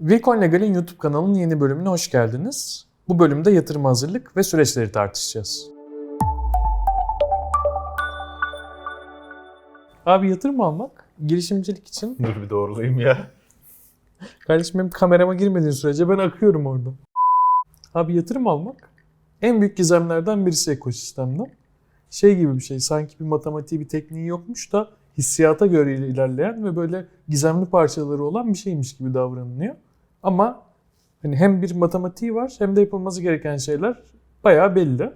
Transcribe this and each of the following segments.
Vcoin Legal'in YouTube kanalının yeni bölümüne hoş geldiniz. Bu bölümde yatırım hazırlık ve süreçleri tartışacağız. Abi yatırım almak girişimcilik için Dur bir doğrulayayım ya. Kardeşim benim kamerama girmediğin sürece ben akıyorum orada. Abi yatırım almak en büyük gizemlerden birisi ekosistemde. Şey gibi bir şey sanki bir matematiği bir tekniği yokmuş da hissiyata göre ilerleyen ve böyle gizemli parçaları olan bir şeymiş gibi davranılıyor. Ama hani hem bir matematiği var hem de yapılması gereken şeyler bayağı belli.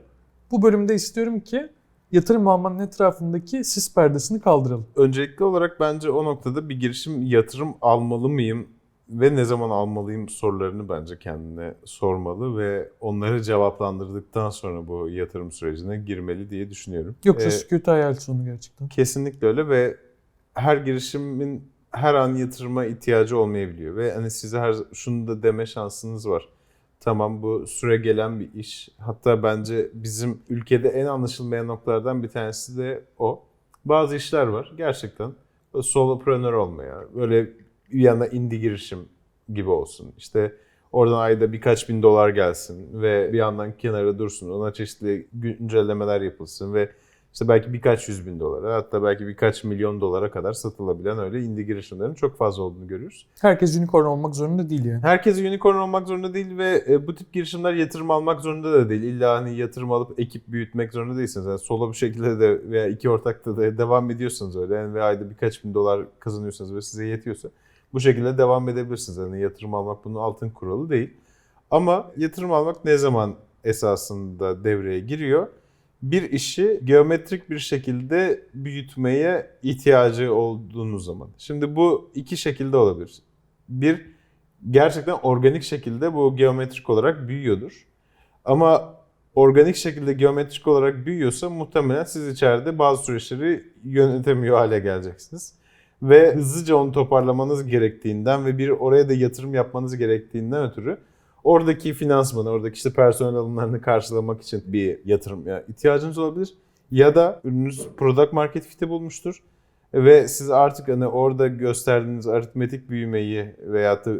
Bu bölümde istiyorum ki yatırım almanın etrafındaki sis perdesini kaldıralım. Öncelikli olarak bence o noktada bir girişim yatırım almalı mıyım ve ne zaman almalıyım sorularını bence kendine sormalı ve onları cevaplandırdıktan sonra bu yatırım sürecine girmeli diye düşünüyorum. Yoksa Ee, sükût hayal sonu gerçekten. Kesinlikle öyle ve her girişimin her an yatırıma ihtiyacı olmayabiliyor ve hani size her şunu da deme şansınız var. Tamam bu süre gelen bir iş. Hatta bence bizim ülkede en anlaşılmayan noktalardan bir tanesi de o. Bazı işler var gerçekten böyle solopreneur olmaya, böyle bir yana indie girişim gibi olsun. İşte oradan ayda birkaç bin dolar gelsin ve bir yandan kenara dursun. Ona çeşitli güncellemeler yapılsın ve işte belki birkaç yüz bin dolara hatta belki birkaç milyon dolara kadar satılabilen öyle indie girişimlerin çok fazla olduğunu görüyoruz. Herkes unicorn olmak zorunda değil yani. Herkes unicorn olmak zorunda değil ve e, bu tip girişimler yatırım almak zorunda da değil. İlla hani yatırım alıp ekip büyütmek zorunda değilsiniz. Yani solo bir şekilde de veya iki ortakta da devam ediyorsanız öyle yani ve ayda birkaç bin dolar kazanıyorsanız ve size yetiyorsa bu şekilde devam edebilirsiniz. Yani yatırım almak bunun altın kuralı değil. Ama yatırım almak ne zaman esasında devreye giriyor? Bir işi geometrik bir şekilde büyütmeye ihtiyacı olduğunuz zaman. Şimdi bu iki şekilde olabilir. Bir, gerçekten organik şekilde bu geometrik olarak büyüyordur. Ama organik şekilde geometrik olarak büyüyorsa muhtemelen siz içeride bazı süreçleri yönetemiyor hale geleceksiniz. Ve hızlıca onu toparlamanız gerektiğinden ve bir oraya da yatırım yapmanız gerektiğinden ötürü oradaki finansmanı, oradaki işte personel alımlarını karşılamak için bir yatırım ya ihtiyacınız olabilir. Ya da ürününüz product market fit'i bulmuştur ve siz artık hani orada gösterdiğiniz aritmetik büyümeyi veya da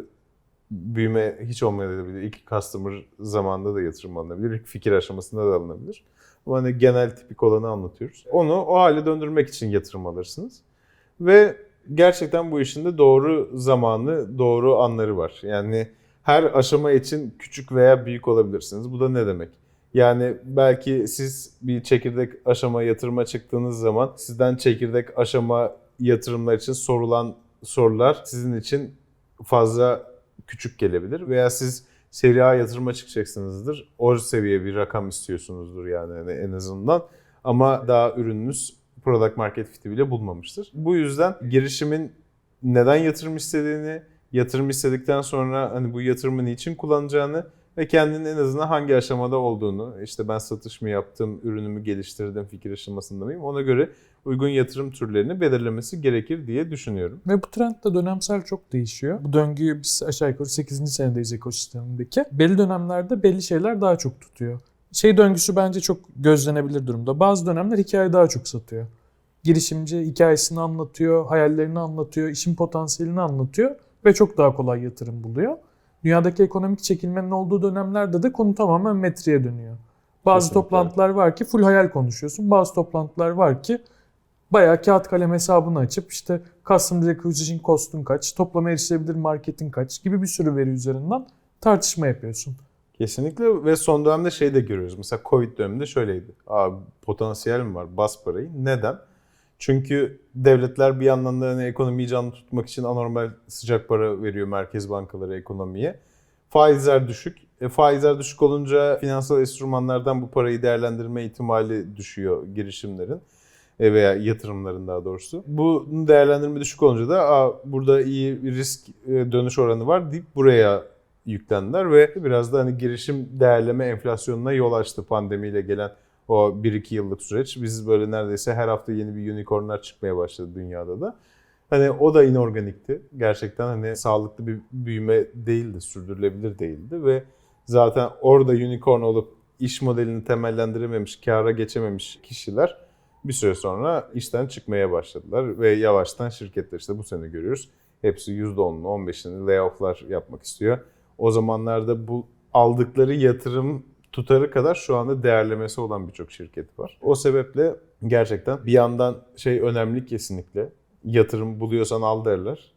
büyüme hiç olmayabilir. İlk customer zamanında da yatırım alınabilir. İlk fikir aşamasında da alınabilir. Ama hani genel tipik olanı anlatıyoruz. Onu o hale döndürmek için yatırım alırsınız. Ve gerçekten bu işin de doğru zamanı, doğru anları var. Yani her aşama için küçük veya büyük olabilirsiniz. Bu da ne demek? Yani belki siz bir çekirdek aşama yatırıma çıktığınız zaman sizden çekirdek aşama yatırımlar için sorulan sorular sizin için fazla küçük gelebilir veya siz seri A yatırıma çıkacaksınızdır. O seviye bir rakam istiyorsunuzdur yani hani en azından. Ama daha ürününüz product market fit'i bile bulmamıştır. Bu yüzden girişimin neden yatırım istediğini, yatırım istedikten sonra hani bu yatırımı niçin kullanacağını ve kendinin en azından hangi aşamada olduğunu, işte ben satış mı yaptım, ürünümü geliştirdim, fikir aşamasında mıyım ona göre uygun yatırım türlerini belirlemesi gerekir diye düşünüyorum. Ve bu trend de dönemsel çok değişiyor. Bu döngüyü biz aşağı yukarı 8. senedeyiz ekosistemindeki. Belli dönemlerde belli şeyler daha çok tutuyor. Şey döngüsü bence çok gözlenebilir durumda. Bazı dönemler hikaye daha çok satıyor. Girişimci hikayesini anlatıyor, hayallerini anlatıyor, işin potansiyelini anlatıyor ve çok daha kolay yatırım buluyor. Dünyadaki ekonomik çekilmenin olduğu dönemlerde de konu tamamen metriğe dönüyor. Bazı Kesinlikle. toplantılar var ki full hayal konuşuyorsun. Bazı toplantılar var ki bayağı kağıt kalem hesabını açıp işte Customer Acquisition Cost'un kaç, toplam erişilebilir marketin kaç gibi bir sürü veri üzerinden tartışma yapıyorsun. Kesinlikle ve son dönemde şey de görüyoruz. Mesela Covid döneminde şöyleydi. Abi potansiyel mi var? Bas parayı. Neden? Çünkü devletler bir yandan da hani ekonomiyi canlı tutmak için anormal sıcak para veriyor merkez bankaları ekonomiye. Faizler düşük. E, faizler düşük olunca finansal enstrümanlardan bu parayı değerlendirme ihtimali düşüyor girişimlerin e, veya yatırımların daha doğrusu. Bunun değerlendirme düşük olunca da Aa, burada iyi risk e, dönüş oranı var deyip buraya yüklendiler ve biraz da hani girişim değerleme enflasyonuna yol açtı pandemiyle gelen o 1-2 yıllık süreç. Biz böyle neredeyse her hafta yeni bir unicornlar çıkmaya başladı dünyada da. Hani o da inorganikti. Gerçekten hani sağlıklı bir büyüme değildi, sürdürülebilir değildi ve zaten orada unicorn olup iş modelini temellendirememiş, kâra geçememiş kişiler bir süre sonra işten çıkmaya başladılar ve yavaştan şirketler işte bu sene görüyoruz Hepsi %10'unu, 15'ini layoff'lar yapmak istiyor. O zamanlarda bu aldıkları yatırım tutarı kadar şu anda değerlemesi olan birçok şirket var. O sebeple gerçekten bir yandan şey önemli kesinlikle. Yatırım buluyorsan al derler.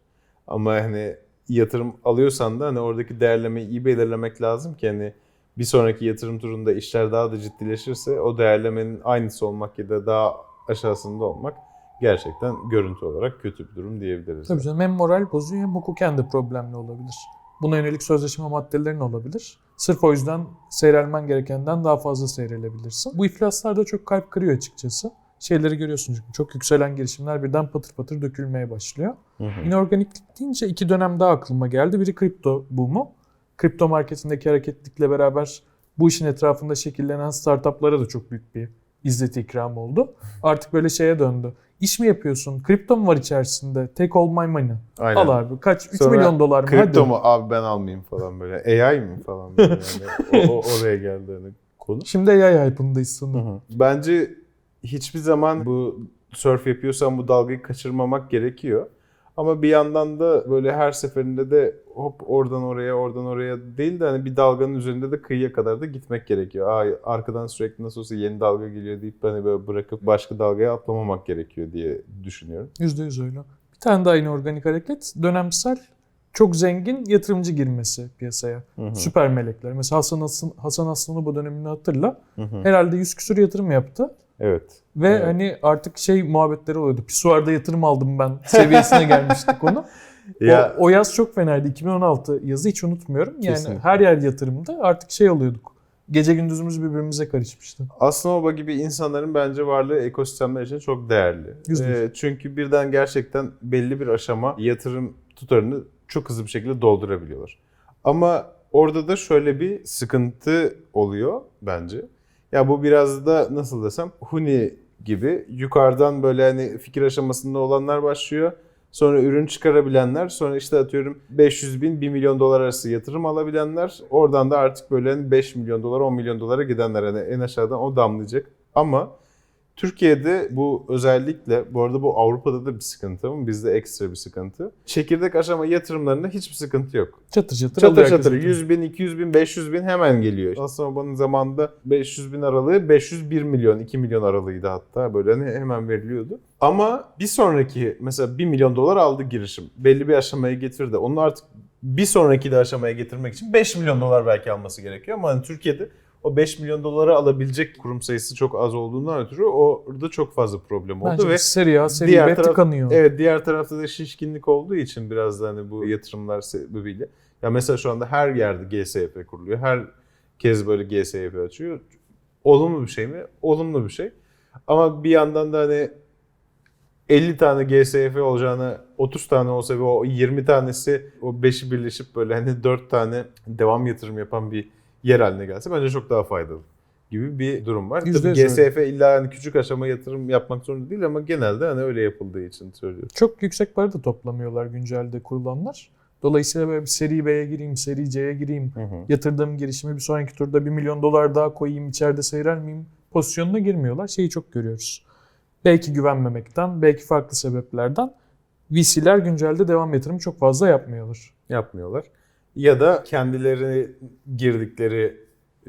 Ama hani yatırım alıyorsan da hani oradaki değerlemeyi iyi belirlemek lazım ki hani bir sonraki yatırım turunda işler daha da ciddileşirse o değerlemenin aynısı olmak ya da daha aşağısında olmak gerçekten görüntü olarak kötü bir durum diyebiliriz. Tabii canım hem moral bozuyor hem hukuken de problemli olabilir. Buna yönelik sözleşme maddelerin olabilir. Sırf o yüzden seyrelmen gerekenden daha fazla seyrelebilirsin. Bu iflaslar da çok kalp kırıyor açıkçası. Şeyleri görüyorsun çünkü çok yükselen girişimler birden patır patır dökülmeye başlıyor. Hı hı. İnorganiklik deyince iki dönem daha aklıma geldi. Biri kripto boomu. Kripto marketindeki hareketlikle beraber bu işin etrafında şekillenen startuplara da çok büyük bir izzet ikram oldu. Artık böyle şeye döndü. İş mi yapıyorsun? Kripto mu var içerisinde? Take all my money. Aynen. Al abi. Kaç? 3 Sonra milyon dolar mı? Kripto Hadi. mu abi ben almayayım falan böyle. AI mi falan böyle yani. o, o- oraya geldi hani konu. Şimdi AI hype'ındayız sanırım. Bence hiçbir zaman bu surf yapıyorsan bu dalgayı kaçırmamak gerekiyor. Ama bir yandan da böyle her seferinde de hop oradan oraya oradan oraya değil de hani bir dalganın üzerinde de kıyıya kadar da gitmek gerekiyor. Ay arkadan sürekli nasıl olsa yeni dalga geliyor deyip hani böyle bırakıp başka dalgaya atlamamak gerekiyor diye düşünüyorum. Yüzde yüz öyle. Bir tane daha yine organik hareket. Dönemsel çok zengin yatırımcı girmesi piyasaya. Süper melekler. Mesela Hasan, Aslan, Hasan Aslan'ı bu dönemini hatırla. Hı hı. Herhalde 100 küsur yatırım yaptı. Evet. Ve Evet. hani artık şey muhabbetleri oluyordu. Pisuarda yatırım aldım ben seviyesine gelmiştik onu. Ya O, o yaz çok fenaydı. 2016 yazı hiç unutmuyorum. Yani Kesinlikle. her yer yatırımda artık şey oluyorduk. Gece gündüzümüz birbirimize karışmıştı. Aslında gibi insanların bence varlığı ekosistemler için çok değerli. Ee, çünkü birden gerçekten belli bir aşama yatırım tutarını çok hızlı bir şekilde doldurabiliyorlar. Ama orada da şöyle bir sıkıntı oluyor bence. Ya bu biraz da nasıl desem huni gibi yukarıdan böyle hani fikir aşamasında olanlar başlıyor. Sonra ürün çıkarabilenler, sonra işte atıyorum 500 bin, 1 milyon dolar arası yatırım alabilenler. Oradan da artık böyle hani 5 milyon dolar, 10 milyon dolara gidenler hani en aşağıdan o damlayacak. Ama Türkiye'de bu özellikle, bu arada bu Avrupa'da da bir sıkıntı ama bizde ekstra bir sıkıntı. Çekirdek aşama yatırımlarında hiçbir sıkıntı yok. Çatır çatır, Çatır alıyor çatır yatırım. 100 bin, 200 bin, 500 bin hemen geliyor. Aslında babanın zamanında 500 bin aralığı 501 milyon, 2 milyon aralığıydı hatta böyle hani hemen veriliyordu. Ama bir sonraki mesela 1 milyon dolar aldı girişim. Belli bir aşamaya getirdi. Onu artık bir sonraki de aşamaya getirmek için 5 milyon dolar belki alması gerekiyor. Ama hani Türkiye'de o 5 milyon dolara alabilecek kurum sayısı çok az olduğundan ötürü orada çok fazla problem oldu Bence ve seri A, seri diğer taraf- tıkanıyor. Evet diğer tarafta da şişkinlik olduğu için biraz da hani bu yatırımlar sebebiyle. Ya mesela şu anda her yerde GSYP kuruluyor. Herkes böyle GSYP açıyor. Olumlu bir şey mi? Olumlu bir şey. Ama bir yandan da hani 50 tane GSYP olacağına 30 tane olsa ve o 20 tanesi o 5'i birleşip böyle hani 4 tane devam yatırım yapan bir yer haline gelse bence çok daha faydalı gibi bir durum var. Tabii. GSF illa hani küçük aşama yatırım yapmak zorunda değil ama genelde hani öyle yapıldığı için söylüyorum. Çok yüksek para da toplamıyorlar güncelde kurulanlar. Dolayısıyla böyle bir seri B'ye gireyim, seri C'ye gireyim, yatırdığım girişimi bir sonraki turda 1 milyon dolar daha koyayım, içeride seyrer miyim pozisyonuna girmiyorlar. Şeyi çok görüyoruz. Belki güvenmemekten, belki farklı sebeplerden VC'ler güncelde devam yatırımı çok fazla yapmıyorlar. Yapmıyorlar. Ya da kendileri girdikleri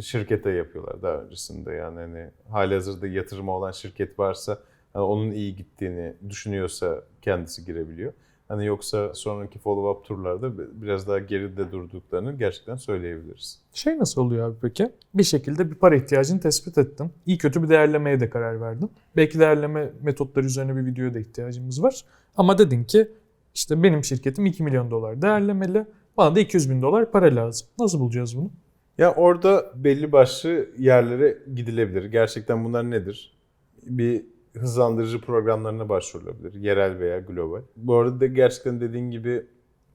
şirkete yapıyorlar daha öncesinde. Yani hani hali hazırda yatırımı olan şirket varsa hani onun iyi gittiğini düşünüyorsa kendisi girebiliyor. Hani yoksa sonraki follow-up turlarda biraz daha geride durduklarını gerçekten söyleyebiliriz. Şey nasıl oluyor abi peki? Bir şekilde bir para ihtiyacını tespit ettin. İyi kötü bir değerlemeye de karar verdin. Belki değerleme metotları üzerine bir videoya da ihtiyacımız var. Ama dedin ki işte benim şirketim 2 milyon dolar değerlemeli. Bana da 200 bin dolar para lazım. Nasıl bulacağız bunu? Ya orada belli başlı yerlere gidilebilir. Gerçekten bunlar nedir? Bir hızlandırıcı programlarına başvurulabilir. Yerel veya global. Bu arada da gerçekten dediğin gibi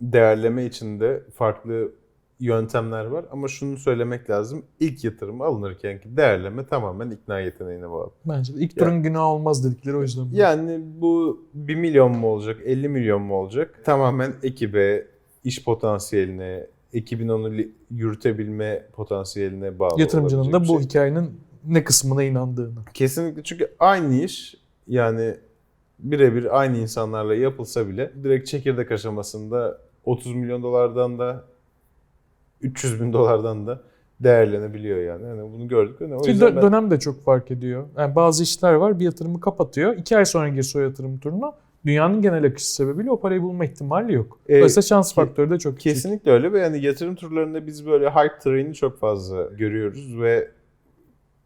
değerleme içinde farklı yöntemler var. Ama şunu söylemek lazım. İlk yatırım alınırken ki değerleme tamamen ikna yeteneğine bağlı. Bence de ilk Ya- turun günah olmaz dedikleri o yüzden. Yani bu 1 milyon mu olacak, 50 milyon mu olacak? Tamamen ekibe, iş potansiyeline, ekibin onu yürütebilme potansiyeline bağlı Yatırımcının da bu şey. hikayenin ne kısmına inandığını. Kesinlikle çünkü aynı iş yani birebir aynı insanlarla yapılsa bile direkt çekirdek aşamasında 30 milyon dolardan da 300 bin dolardan da değerlenebiliyor yani. yani bunu gördük. Yani o yüzden ben- dönem de çok fark ediyor. Yani bazı işler var bir yatırımı kapatıyor. iki ay sonra girse o yatırım turuna dünyanın genel akışı sebebiyle o parayı bulma ihtimali yok. Ee, Dolayısıyla şans ki- faktörü de çok. Kesinlikle öyle ve yani yatırım turlarında biz böyle hype train'i çok fazla görüyoruz ve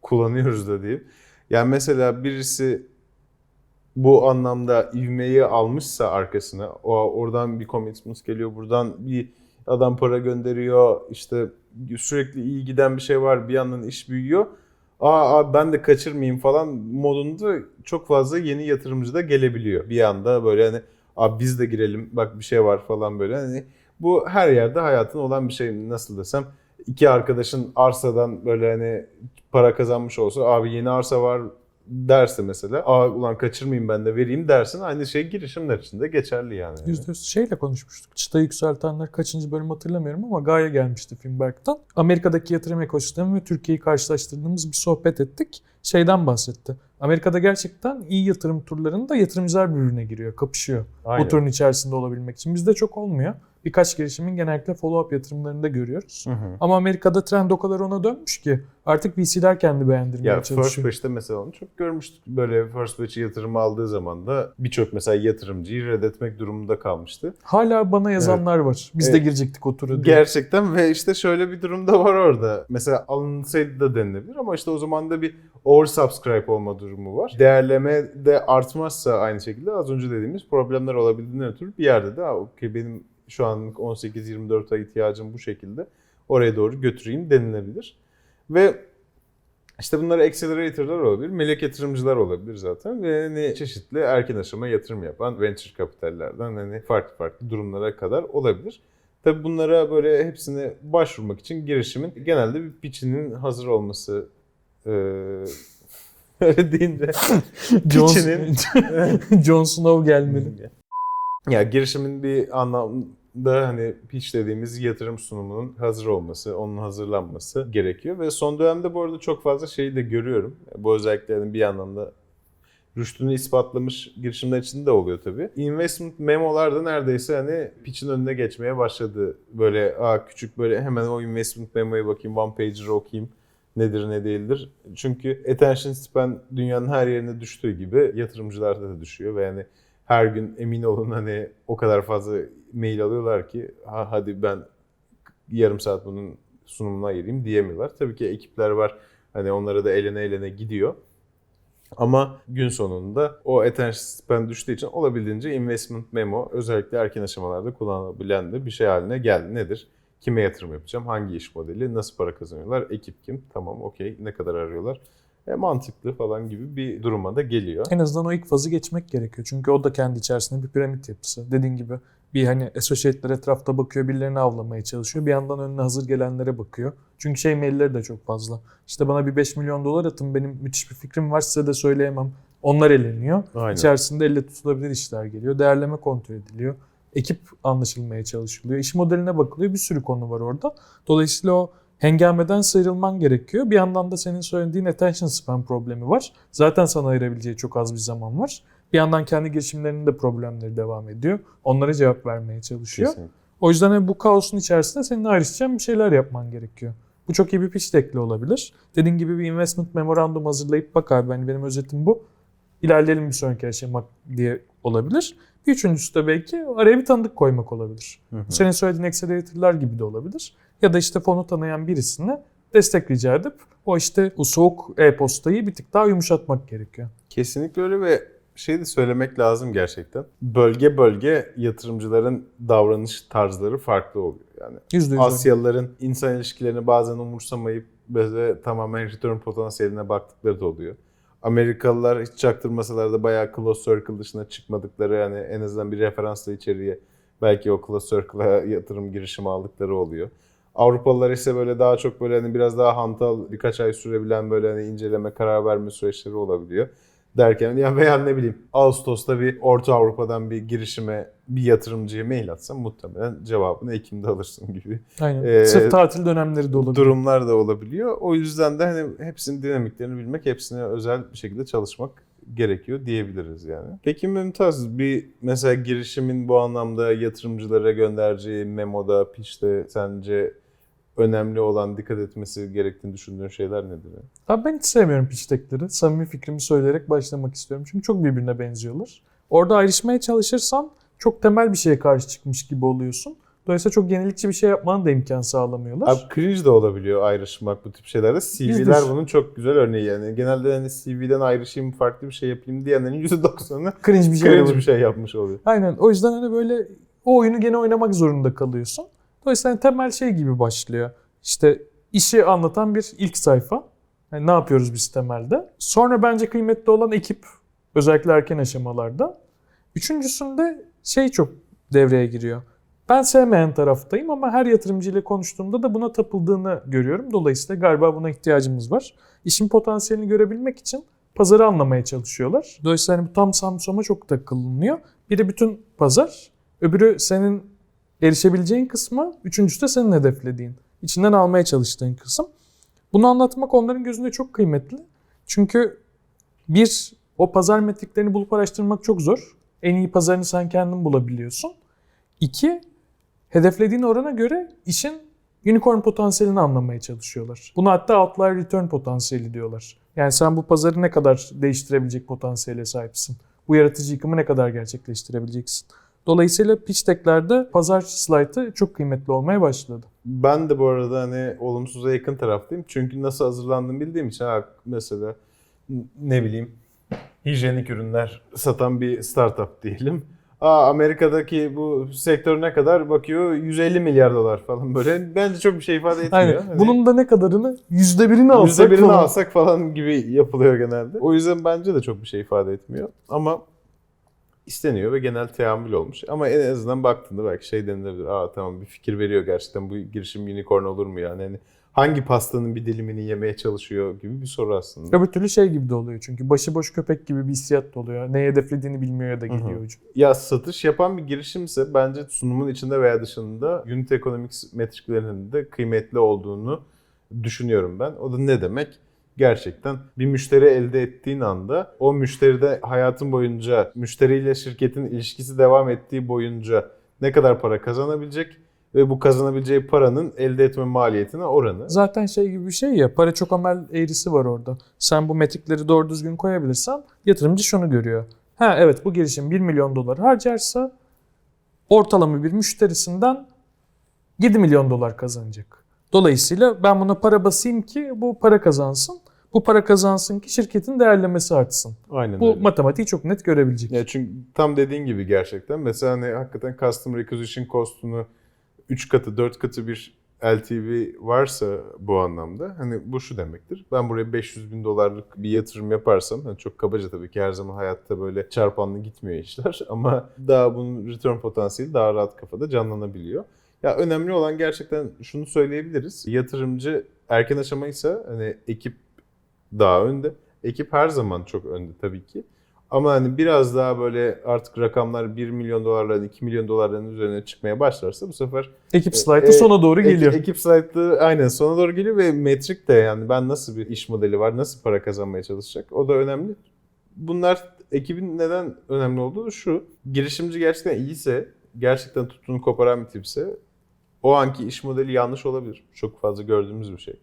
kullanıyoruz da diyeyim. Yani mesela birisi bu anlamda ivmeyi almışsa arkasına, o oradan bir commitment geliyor, buradan bir adam para gönderiyor, işte sürekli iyi giden bir şey var, bir yandan iş büyüyor. Aa, aa, ben de kaçırmayayım falan modunda çok fazla yeni yatırımcı da gelebiliyor. Bir anda böyle hani abi biz de girelim bak bir şey var falan böyle hani bu her yerde hayatın olan bir şey nasıl desem iki arkadaşın arsadan böyle hani para kazanmış olsa abi yeni arsa var derse mesela aa ulan kaçırmayayım ben de vereyim dersin aynı şey girişimler için de geçerli yani. Yüzde yüz şeyle konuşmuştuk. Çıta yükseltenler kaçıncı bölüm hatırlamıyorum ama Gaye gelmişti Filmberg'den. Amerika'daki yatırım ekosistemi ve Türkiye'yi karşılaştırdığımız bir sohbet ettik. Şeyden bahsetti. Amerika'da gerçekten iyi yatırım turlarında yatırımcılar birbirine giriyor, kapışıyor. Aynen. Bu turun içerisinde olabilmek için. Bizde çok olmuyor. Birkaç girişimin genellikle follow-up yatırımlarında görüyoruz. Hı hı. Ama Amerika'da trend o kadar ona dönmüş ki artık VC'ler kendi beğendirmeye Ya First çalışıyor. Batch'te mesela onu çok görmüştük. Böyle First Batch'i yatırım aldığı zaman da birçok mesela yatırımcıyı reddetmek durumunda kalmıştı. Hala bana yazanlar var. Biz de Evet. girecektik o tura diye. Gerçekten ve işte şöyle bir durum da var orada. Mesela alınsaydı da denilebilir ama işte o zaman da bir oversubscribe olma durumu var. Değerleme de artmazsa aynı şekilde az önce dediğimiz problemler olabildiğinden ötürü bir yerde de "Ha, okey benim şu anlık 18-24 ay ihtiyacım bu şekilde oraya doğru götüreyim denilebilir. Ve işte bunlar accelerator'lar olabilir, melek yatırımcılar olabilir zaten ve hani çeşitli erken aşama yatırım yapan venture kapitallerden hani farklı farklı durumlara kadar olabilir. Tabii bunlara böyle hepsine başvurmak için girişimin genelde bir pitch'inin hazır olması eee öyle deyince pitch'inin Jon Snow gelmeli. ya girişimin bir anlamda hani pitch dediğimiz yatırım sunumunun hazır olması, onun hazırlanması gerekiyor ve son dönemde bu arada çok fazla şeyi de görüyorum. Bu özellikle hani bir anlamda rüştünü ispatlamış girişimler için de oluyor tabii. Investment memolar da neredeyse hani pitch'in önüne geçmeye başladı. Böyle aa, küçük böyle hemen o investment memo'ya bakayım, one pager'ı okuyayım nedir ne değildir. Çünkü attention span dünyanın her yerine düştüğü gibi yatırımcılarda da düşüyor ve yani her gün emin olun hani o kadar fazla mail alıyorlar ki ha, hadi ben yarım saat bunun sunumuna ayırayım diyemiyorlar. Tabii ki ekipler var hani onlara da eline eline gidiyor. Ama gün sonunda o attention span düştüğü için olabildiğince investment memo özellikle erken aşamalarda kullanılabilen de bir şey haline geldi. Nedir? Kime yatırım yapacağım? Hangi iş modeli? Nasıl para kazanıyorlar? Ekip kim? Tamam okey. Ne kadar arıyorlar? E, mantıklı falan gibi bir duruma da geliyor. En azından o ilk fazı geçmek gerekiyor. Çünkü o da kendi içerisinde bir piramit yapısı. Dediğin gibi bir hani associate'ler etrafta bakıyor, birilerini avlamaya çalışıyor. Bir yandan önüne hazır gelenlere bakıyor. Çünkü şey mailleri de çok fazla. İşte bana bir 5 milyon dolar atın, benim müthiş bir fikrim var size de söyleyemem. Onlar eleniyor. Aynen. İçerisinde elle tutulabilir işler geliyor. Değerleme kontrol ediliyor. Ekip anlaşılmaya çalışılıyor. İş modeline bakılıyor. Bir sürü konu var orada. Dolayısıyla o hengameden sıyrılman gerekiyor. Bir yandan da senin söylediğin attention span problemi var. Zaten sana ayırabileceği çok az bir zaman var. Bir yandan kendi girişimlerinin de problemleri devam ediyor. Onlara cevap vermeye çalışıyor. Kesinlikle. O yüzden hani bu kaosun içerisinde senin ayrışacağın bir şeyler yapman gerekiyor. Bu çok iyi bir pitch deck'li olabilir. Dediğin gibi bir investment memorandum hazırlayıp bak abi hani benim özetim bu. İlerleyelim bir sonraki aşama diye olabilir. Bir üçüncüsü de belki araya bir tanıdık koymak olabilir. Hı hı. Senin söylediğin accelerator'lar gibi de olabilir. Ya da işte fonu tanıyan birisine destek rica edip o işte o soğuk e-postayı bir tık daha yumuşatmak gerekiyor. Kesinlikle öyle ve şey de söylemek lazım gerçekten. Bölge bölge yatırımcıların davranış tarzları farklı oluyor. Yani Yüzde yüz. Asyalıların insan ilişkilerini bazen umursamayıp böyle tamamen return potansiyeline baktıkları da oluyor. Amerikalılar hiç çaktırmasalar da bayağı close circle dışına çıkmadıkları yani en azından bir referansla içeriye belki o close circle'a yatırım girişimi aldıkları oluyor. Avrupalılar ise böyle daha çok böyle hani biraz daha hantal birkaç ay sürebilen böyle hani inceleme karar verme süreçleri olabiliyor. Derken ya veya ne bileyim Ağustos'ta bir Orta Avrupa'dan bir girişime bir yatırımcıya mail atsam muhtemelen cevabını Ekim'de alırsın gibi Aynen. Ee, Sırf tatil dönemleri de olabilir. durumlar da olabiliyor. O yüzden de hani hepsinin dinamiklerini bilmek, hepsine özel bir şekilde çalışmak gerekiyor diyebiliriz yani. Peki Mümtaz bir mesela girişimin bu anlamda yatırımcılara göndereceği memoda, pitch'te sence önemli olan dikkat etmesi gerektiğini düşündüğün şeyler nedir? Abi ben hiç sevmiyorum pitch deck'leri. Samimi fikrimi söyleyerek başlamak istiyorum. Çünkü çok birbirine benziyorlar. Orada ayrışmaya çalışırsan çok temel bir şeye karşı çıkmış gibi oluyorsun. Dolayısıyla çok yenilikçi bir şey yapmanın da imkan sağlamıyorlar. Abi cringe de olabiliyor ayrışmak bu tip şeylerde. CV'ler Yüzdür. bunun çok güzel örneği yani. Genelde hani CV'den ayrışayım, farklı bir şey yapayım diyenlerin %90'ı cringe bir şey. cringe bir şey yapmış oluyor. Aynen. O yüzden hani böyle o oyunu gene oynamak zorunda kalıyorsun. Dolayısıyla hani temel şey gibi başlıyor. İşte işi anlatan bir ilk sayfa. Yani ne yapıyoruz biz temelde. Sonra bence kıymetli olan ekip. Özellikle erken aşamalarda. Üçüncüsünde şey çok devreye giriyor. Ben sevmeyen taraftayım ama her yatırımcıyla konuştuğumda da buna tapıldığını görüyorum. Dolayısıyla galiba buna ihtiyacımız var. İşin potansiyelini görebilmek için pazarı anlamaya çalışıyorlar. Dolayısıyla hani bu tam Samsung'a çok takılınıyor. Biri bütün pazar, öbürü senin erişebileceğin kısmı, üçüncüsü de senin hedeflediğin, içinden almaya çalıştığın kısım. Bunu anlatmak onların gözünde çok kıymetli. Çünkü bir, o pazar metriklerini bulup araştırmak çok zor. En iyi pazarını sen kendin bulabiliyorsun. İki, hedeflediğin orana göre işin unicorn potansiyelini anlamaya çalışıyorlar. Buna hatta outlier return potansiyeli diyorlar. Yani sen bu pazarı ne kadar değiştirebilecek potansiyele sahipsin? Bu yaratıcı yıkımı ne kadar gerçekleştirebileceksin? Dolayısıyla pitch deck'lerde pazar slide'ı çok kıymetli olmaya başladı. Ben de bu arada hani olumsuza yakın taraftayım. Çünkü nasıl hazırlandığımı bildiğim için ha, mesela ne bileyim hijyenik ürünler satan bir startup diyelim. Aa, Amerika'daki bu sektör ne kadar bakıyor 150 milyar dolar falan böyle. Bence çok bir şey ifade etmiyor. Aynen. Hani Bunun da ne kadarını? Yüzde birini alsak yüzde birini falan. alsak falan gibi yapılıyor genelde. O yüzden bence de çok bir şey ifade etmiyor. Ama isteniyor ve genel teamül olmuş. Ama en azından baktığında belki şey denilebilir. Aa tamam bir fikir veriyor gerçekten bu girişim unicorn olur mu yani? Hani hangi pastanın bir dilimini yemeye çalışıyor gibi bir soru aslında. Öbür türlü şey gibi de oluyor çünkü başıboş köpek gibi bir hissiyat da oluyor. Ne hedeflediğini bilmiyor ya da geliyor Hı hı. ucu. Ya satış yapan bir girişimse bence sunumun içinde veya dışında unit economics metriklerinin de kıymetli olduğunu düşünüyorum ben. O da ne demek? Gerçekten bir müşteri elde ettiğin anda o müşteride hayatın boyunca müşteriyle şirketin ilişkisi devam ettiği boyunca ne kadar para kazanabilecek ve bu kazanabileceği paranın elde etme maliyetine oranı. Zaten şey gibi bir şey ya para çok amel eğrisi var orada. Sen bu metrikleri doğru düzgün koyabilirsen yatırımcı şunu görüyor. Ha evet bu girişim 1 milyon dolar harcarsa ortalama bir müşterisinden 7 milyon dolar kazanacak. Dolayısıyla ben buna para basayım ki bu para kazansın. Bu para kazansın ki şirketin değerlemesi artsın. Aynen Bu öyle. matematiği çok net görebilecek. Ya çünkü tam dediğin gibi gerçekten. Mesela hani hakikaten Customer Acquisition Cost'unu 3 katı 4 katı bir LTV varsa bu anlamda hani bu şu demektir. Ben buraya 500 bin dolarlık bir yatırım yaparsam hani çok kabaca tabii ki her zaman hayatta böyle çarpanlı gitmiyor işler ama daha bunun return potansiyeli daha rahat kafada canlanabiliyor. Ya önemli olan gerçekten şunu söyleyebiliriz. Yatırımcı erken aşamaysa hani ekip daha önde. Ekip her zaman çok önde tabii ki. Ama hani biraz daha böyle artık rakamlar 1 milyon dolarların 2 milyon dolarların üzerine çıkmaya başlarsa bu sefer Ekip E, slide'ı e, sona doğru geliyor. Ekip slide'ı aynen sona doğru geliyor ve metrik de yani ben nasıl bir iş modeli var, nasıl para kazanmaya çalışacak o da önemli. Bunlar ekibin neden önemli olduğu şu. Girişimci gerçekten iyiyse, gerçekten tuttuğunu koparan bir tipse o anki iş modeli yanlış olabilir. Çok fazla gördüğümüz bir şey.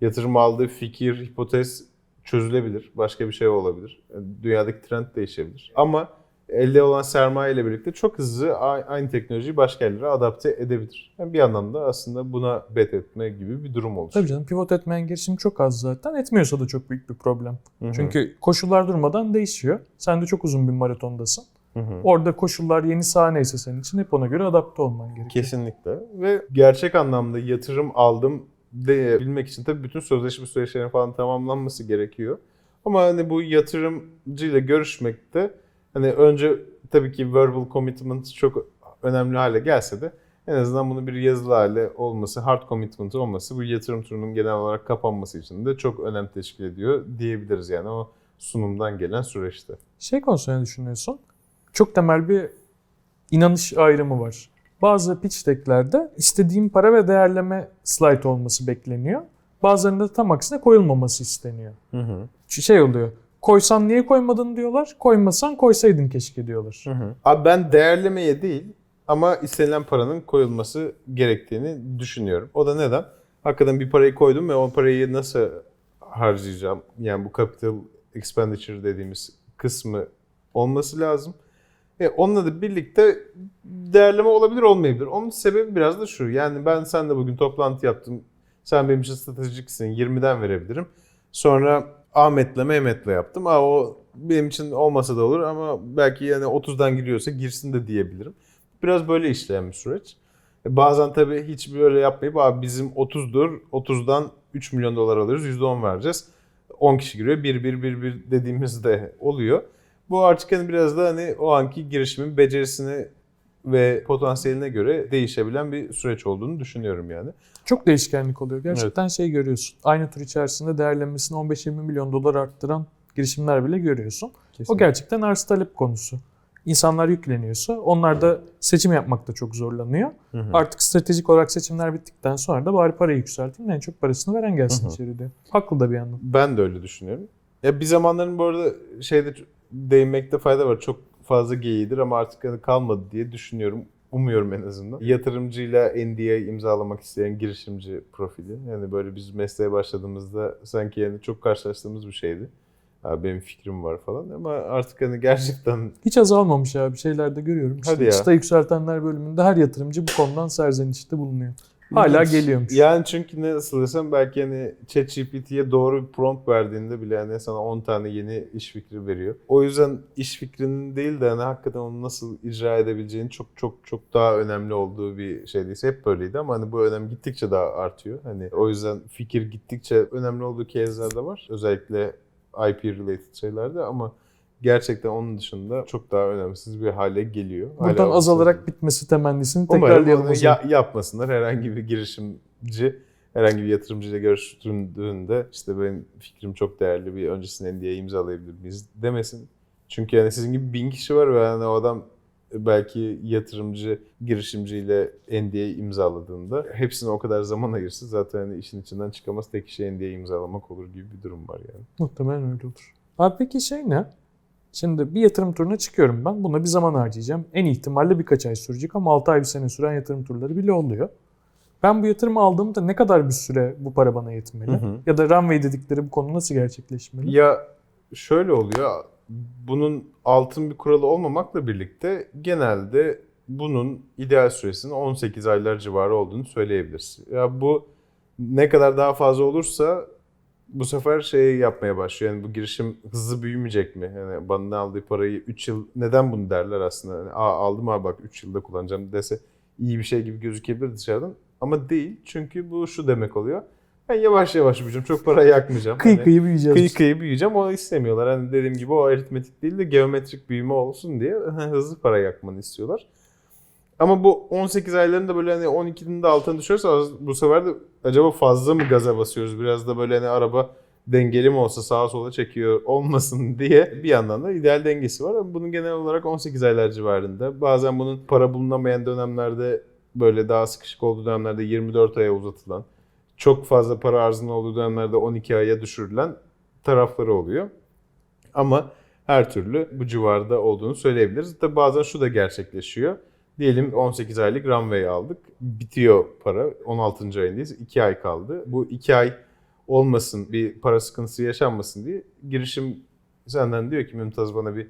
Yatırım aldığı fikir, hipotez çözülebilir. Başka bir şey olabilir. Dünyadaki trend değişebilir. Ama elde olan sermaye ile birlikte çok hızlı aynı teknolojiyi başka yerlere adapte edebilir. Yani bir yandan da aslında buna bet etme gibi bir durum oluşuyor. Tabii canım pivot etmeyen girişim çok az zaten. Etmiyorsa da çok büyük bir problem. Hı hı. Çünkü koşullar durmadan değişiyor. Sen de çok uzun bir maratondasın. Hı hı. Orada koşullar yeni sahneyse senin için hep ona göre adapte olman gerekiyor. Kesinlikle. Ve gerçek anlamda yatırım aldım diyebilmek için tabii bütün sözleşme süreçlerinin falan tamamlanması gerekiyor. Ama hani bu yatırımcıyla görüşmekte hani önce tabii ki verbal commitment çok önemli hale gelse de en azından bunu bir yazılı hale olması, hard commitment olması bu yatırım turunun genel olarak kapanması için de çok önem teşkil ediyor diyebiliriz yani o sunumdan gelen süreçte. Şey konusunda ne düşünüyorsun? Çok temel bir inanış ayrımı var. Bazı pitch deck'lerde istediğim para ve değerleme slide olması bekleniyor. Bazılarında tam aksine koyulmaması isteniyor. Hı hı. Şey oluyor. Koysan niye koymadın diyorlar. Koymasan koysaydın keşke diyorlar. Abi ben değerlemeye değil ama istenilen paranın koyulması gerektiğini düşünüyorum. O da neden? Hakikaten bir parayı koydum ve o parayı nasıl harcayacağım? Yani bu capital expenditure dediğimiz kısmı olması lazım. Ve onunla da birlikte değerleme olabilir olmayabilir. Onun sebebi biraz da şu. Yani ben seninle bugün toplantı yaptım. Sen benim için stratejiksin. 20'den verebilirim. Sonra Ahmet'le Mehmet'le yaptım. Aa, o benim için olmasa da olur ama belki yani 30'dan giriyorsa girsin de diyebilirim. Biraz böyle işleyen bir süreç. E, Bazen tabii hiç böyle yapmayıp abi bizim 30'dur. 30'dan 3 milyon dolar alıyoruz. %10 vereceğiz. 10 kişi giriyor. 1 1 1 1 dediğimizde oluyor. Bu artık hani biraz da hani o anki girişimin becerisine ve potansiyeline göre değişebilen bir süreç olduğunu düşünüyorum yani. Çok değişkenlik oluyor. Gerçekten şey görüyorsun. Aynı tur içerisinde değerlenmesini 15-20 milyon dolar arttıran girişimler bile görüyorsun. O gerçekten arz talep konusu. İnsanlar yükleniyorsa onlar da seçim yapmakta çok zorlanıyor. Hı hı. Artık stratejik olarak seçimler bittikten sonra da bari parayı yükseltin en çok parasını veren gelsin Hı hı. içeri diye. Haklı da bir yandan. Ben de öyle düşünüyorum. Ya bir zamanların bu arada şeyde değinmekte fayda var. Çok fazla geyiğidir ama artık hani kalmadı diye düşünüyorum. Umuyorum en azından. Yatırımcıyla NDA imzalamak isteyen girişimci profili. Yani böyle biz mesleğe başladığımızda sanki yani çok karşılaştığımız bir şeydi. Ha, benim fikrim var falan ama artık hani gerçekten Hiç azalmamış abi. Şeylerde görüyorum. İşte Hadi ya. çıta yükseltenler bölümünde her yatırımcı bu konudan serzenişte bulunuyor. Hala geliyormuş. Yani çünkü nasıl desem belki hani ChatGPT'ye doğru bir prompt verdiğinde bile hani sana 10 tane yeni iş fikri veriyor. O yüzden iş fikrinin değil de hani hakikaten onu nasıl icra edebileceğini çok çok çok daha önemli olduğu bir şeydeyse hep böyleydi ama hani bu önem gittikçe daha artıyor. Hani o yüzden fikir gittikçe önemli olduğu case'ler de var. Özellikle IP related şeylerde ama gerçekten onun dışında çok daha önemsiz bir hale geliyor. Hala Buradan olması- azalarak bitmesi temennisini Umarım tekrarlayalım. zaman. ya- yapmasınlar. Herhangi bir girişimci herhangi bir yatırımcıyla görüştüğünde işte benim fikrim çok değerli bir öncesinde NDA imzalayabilir miyiz demesin. Çünkü yani sizin gibi bin kişi var ve yani o adam belki yatırımcı girişimciyle NDA imzaladığında hepsine o kadar zaman ayırsın zaten hani işin içinden çıkamaz tek kişi NDA imzalamak olur gibi bir durum var yani. Muhtemelen öyle olur. Abi peki şey ne? Şimdi bir yatırım turuna çıkıyorum ben. Buna bir zaman harcayacağım. En ihtimalle birkaç ay sürecek ama 6 ay bir sene süren yatırım turları bile oluyor. Ben bu yatırımı aldığımda ne kadar bir süre bu para bana yetmeli? Hı hı. Ya da runway dedikleri bu konu nasıl gerçekleşmeli? Ya şöyle oluyor. Bunun altın bir kuralı olmamakla birlikte genelde bunun ideal süresinin 18 aylar civarı olduğunu söyleyebiliriz. Ya bu ne kadar daha fazla olursa bu sefer şey yapmaya başlıyor. Yani bu girişim hızlı büyümeyecek mi? Yani bana aldığı parayı 3 yıl neden bunu derler aslında? Yani, Aa, aldım abi bak 3 yılda kullanacağım dese iyi bir şey gibi gözükebilir dışarıdan. Ama değil. Çünkü bu şu demek oluyor. Ben yavaş yavaş büyüyeceğim. Çok para yakmayacağım. Kıyı Hani- kıyı büyüyeceğiz. kıyı kıyı büyüyeceğim onu istemiyorlar. Hani dediğim gibi o aritmetik değil de geometrik büyüme olsun diye hızlı para yakmanı istiyorlar. Ama bu 18 aylarında böyle hani 12'nin de altına düşerse bu sefer de acaba fazla mı gaza basıyoruz? Biraz da böyle hani araba dengeli mi olsa sağa sola çekiyor olmasın diye bir yandan da ideal dengesi var. Ama bunun genel olarak 18 aylar civarında. Bazen bunun para bulunamayan dönemlerde böyle daha sıkışık olduğu dönemlerde 24 aya uzatılan, çok fazla para arzının olduğu dönemlerde 12 aya düşürülen tarafları oluyor. Ama her türlü bu civarda olduğunu söyleyebiliriz. Tabi bazen şu da gerçekleşiyor. Diyelim 18 aylık runway aldık. Bitiyor para. 16. ayındayız. 2 ay kaldı. Bu 2 ay olmasın, bir para sıkıntısı yaşanmasın diye girişim senden diyor ki Mümtaz bana bir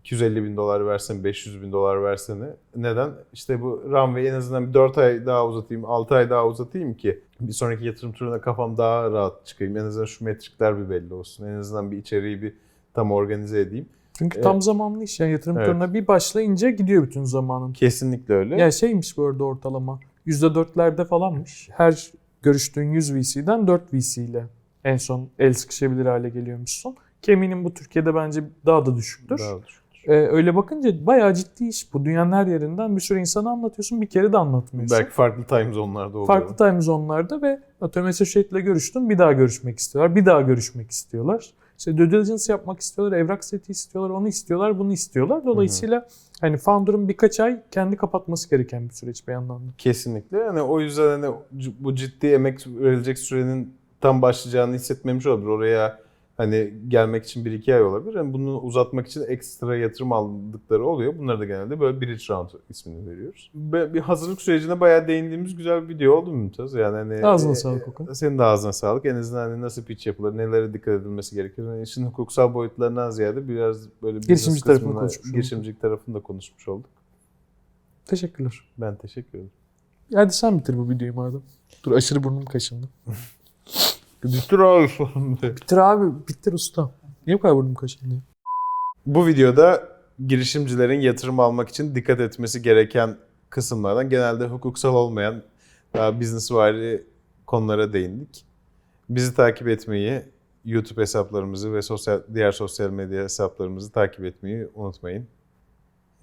250 bin dolar versen, 500 bin dolar versene. Neden? İşte bu runway en azından bir 4 ay daha uzatayım, 6 ay daha uzatayım ki bir sonraki yatırım turuna kafam daha rahat çıkayım. En azından şu metrikler bir belli olsun. En azından bir içeriği bir tam organize edeyim. Çünkü Evet. tam zamanlı iş. Yani yatırım Evet. turuna bir başlayınca gidiyor bütün zamanın. Kesinlikle öyle. Ya şeymiş bu arada ortalama. %4'lerde falanmış. Her görüştüğün 100 VC'den 4 VC ile en son el sıkışabilir hale geliyormuşsun. Ki eminim bu Türkiye'de bence daha da düşüktür. Daha düşük. Ee, öyle bakınca bayağı ciddi iş bu. Dünyanın her yerinden bir sürü insana anlatıyorsun. Bir kere de anlatmıyorsun. Belki farklı time zone'larda oluyor. Farklı time zone'larda ve atıyorum Associate ile görüştün bir daha görüşmek istiyorlar. Bir daha görüşmek istiyorlar. İşte due diligence yapmak istiyorlar, evrak seti istiyorlar, onu istiyorlar, bunu istiyorlar. Dolayısıyla hani founder'ın birkaç ay kendi kapatması gereken bir süreç bir yandan da. Kesinlikle. Yani o yüzden hani bu ciddi emek verilecek sürenin tam başlayacağını hissetmemiş olabilir. Oraya Hani gelmek için 1-2 ay olabilir. Yani bunu uzatmak için ekstra yatırım aldıkları oluyor. Bunları da genelde böyle bridge round ismini veriyoruz. Bir hazırlık sürecine bayağı değindiğimiz güzel bir video oldu Mümtaz? Yani hani Ağzına e, sağlık Okan. Senin de ağzına sağlık. En azından hani nasıl pitch yapılır, nelere dikkat edilmesi gerekir. Yani işin hukuksal boyutlarından ziyade biraz böyle business Girişimci tarafını konuşmuş. Girişimcilik tarafını da konuşmuş olduk. Teşekkürler. Ben teşekkür ederim. Hadi sen bitir bu videoyu madem. Dur aşırı burnum kaşındı. Bitir abi. Bitir abi. Bitir usta. Niye bu kadar burnum kaşındı? Bu videoda girişimcilerin yatırım almak için dikkat etmesi gereken kısımlardan genelde hukuksal olmayan daha businessvari konulara değindik. Bizi takip etmeyi, YouTube hesaplarımızı ve sosyal diğer sosyal medya hesaplarımızı takip etmeyi unutmayın.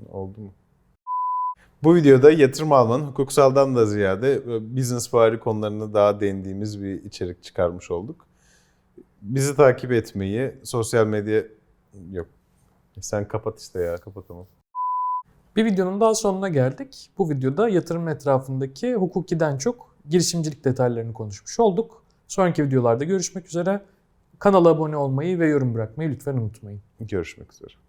Oldu mu? Bu videoda yatırım almanın hukuksaldan da ziyade businessvari konularına daha değindiğimiz bir içerik çıkarmış olduk. Bizi takip etmeyi, sosyal medya yok sen kapat işte ya kapatamam. Bir videonun daha sonuna geldik. Bu videoda yatırım etrafındaki hukukiden çok girişimcilik detaylarını konuşmuş olduk. Sonraki videolarda görüşmek üzere. Kanala abone olmayı ve yorum bırakmayı lütfen unutmayın. Görüşmek üzere.